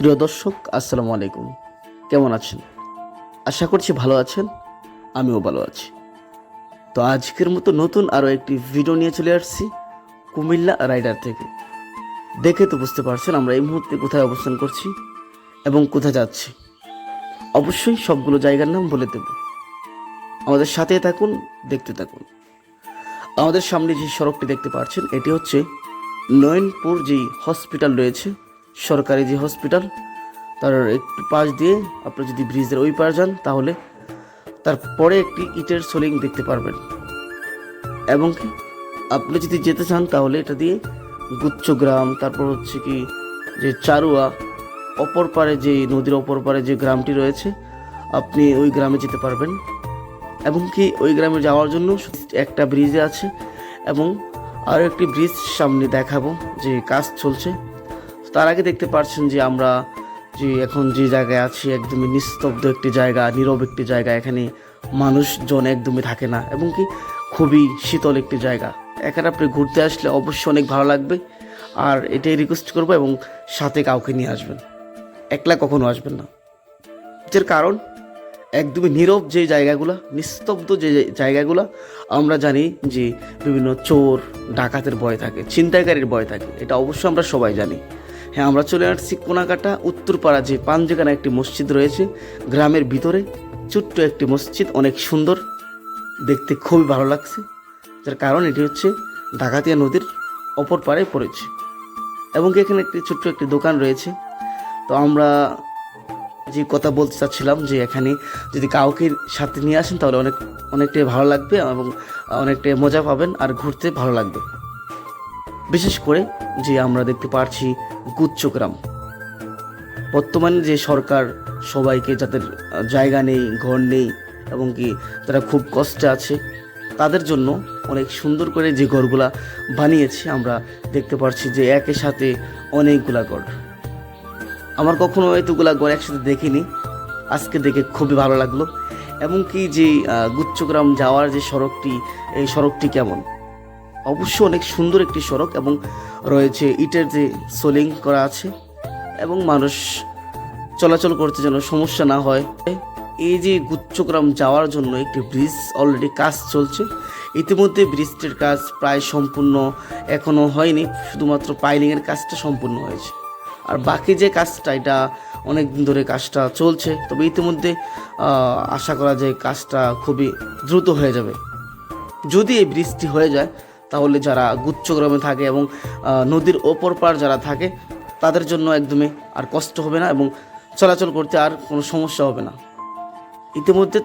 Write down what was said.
প্রিয় দর্শক, আসসালামু আলাইকুম। কেমন আছেন? আশা করছি ভালো আছেন, আমিও ভালো আছি। তো আজকের মতো নতুন আরও একটি ভিডিও নিয়ে চলে আসছি কুমিল্লা রাইডার থেকে। দেখে তো বুঝতে পারছেন আমরা এই মুহূর্তে কোথায় অবস্থান করছি এবং কোথায় যাচ্ছি। অবশ্যই সবগুলো জায়গার নাম বলে দেব। আমাদের সাথে থাকুন, দেখতে থাকুন। আমাদের সামনে যে সড়কটি দেখতে পাচ্ছেন, এটি হচ্ছে নয়নপুর যেই হসপিটাল রয়েছে সরকারি যে হসপিটাল তার একটু পাশ দিয়ে আপনি যদি ব্রিজের ওই পার যান, তাহলে তারপরে একটি ইটের সোলিং দেখতে পারবেন। এবং কি, আপনি যদি যেতে চান, তাহলে এটা দিয়ে গুচ্ছগ্রাম তারপর হচ্ছে কি যে চারুয়া, অপর পারে যে নদীর অপর পারে যে গ্রামটি রয়েছে, আপনি ওই গ্রামে যেতে পারবেন। এবং কি, ওই গ্রামে যাওয়ার জন্য একটা ব্রিজে আছে, এবং আরও একটি ব্রিজ সামনে দেখাবো যে কাজ চলছে। তার আগে দেখতে পাচ্ছেন যে আমরা যে এখন যে জায়গায় আছি একদমই নিস্তব্ধ একটি জায়গা, নীরব একটি জায়গা, এখানে মানুষজন একদমই থাকে না এবং কি খুবই শীতল একটি জায়গা। এখানে আপনি ঘুরতে আসলে অবশ্যই অনেক ভালো লাগবে। আর এটাই রিকোয়েস্ট করব এবং সাথে কাউকে নিয়ে আসবেন। একলা কখনো আসবেন না। এর কারণ, একদমই নীরব যে জায়গাগুলো, নিস্তব্ধ যে জায়গাগুলো, আমরা জানি যে বিভিন্ন চোর, ডাকাতের ভয় থাকে, ছিনতাইকারীর ভয় থাকে, এটা অবশ্যই আমরা সবাই জানি। হ্যাঁ আমরা চলে আসছি কোনাকাটা উত্তরপাড়া যে পাঞ্জেখানা একটি মসজিদ রয়েছে। গ্রামের ভিতরে ছোট্ট একটি মসজিদ, অনেক সুন্দর, দেখতে খুবই ভালো লাগছে। যার কারণ এটি হচ্ছে ডাকাতিয়া নদীর অপর পাড়ে পড়েছে। এবং এখানে একটি ছোট্ট একটি দোকান রয়েছে। তো আমরা যে কথা বলতে চাচ্ছিলাম যে এখানে যদি কাউকে সাথে নিয়ে আসেন তাহলে অনেক, অনেকটাই ভালো লাগবে এবং অনেকটাই মজা পাবেন আর ঘুরতে ভালো লাগবে। বিশেষ করে যে আমরা দেখতে পারছি গুচ্ছগ্রাম বর্তমানে যে সরকার সবাইকে যাদের জায়গা নেই, ঘর নেই এবং কি তারা খুব কষ্টে আছে, তাদের জন্য অনেক সুন্দর করে যে ঘরগুলা বানিয়েছে আমরা দেখতে পারছি যে একের সাথে অনেকগুলা ঘর। আমার কখনো এতগুলা ঘর একসাথে দেখিনি, আজকে দেখে খুবই ভালো লাগল। এমনকি যে গুচ্ছগ্রাম যাওয়ার যে সড়কটি, এই সড়কটি কেমন? অবশ্য অনেক সুন্দর একটি সড়ক এবং রয়েছে ইটের যে সোলিং করা আছে এবং মানুষ চলাচল করতে যেন সমস্যা না হয়। এই যে গুচ্ছগ্রাম যাওয়ার জন্য একটি ব্রিজ অলরেডি কাজ চলছে। ইতিমধ্যে ব্রিজটির কাজ প্রায় সম্পূর্ণ এখনও হয়নি, শুধুমাত্র পাইলিংয়ের কাজটা সম্পূর্ণ হয়েছে। আর বাকি যে কাজটা, এটা অনেক দিন ধরে কাজটা চলছে। তবে ইতিমধ্যে আশা করা যায় কাজটা খুবই দ্রুত হয়ে যাবে। যদি এই বৃষ্টি হয়ে যায় তাহলে যারা গুচ্ছগ্রামে থাকে এবং নদীর ওপর পার যারা থাকে, তাদের জন্য একদমই আর কষ্ট হবে না এবং চলাচল করতে আর কোনো সমস্যা হবে না। ইতিমধ্যে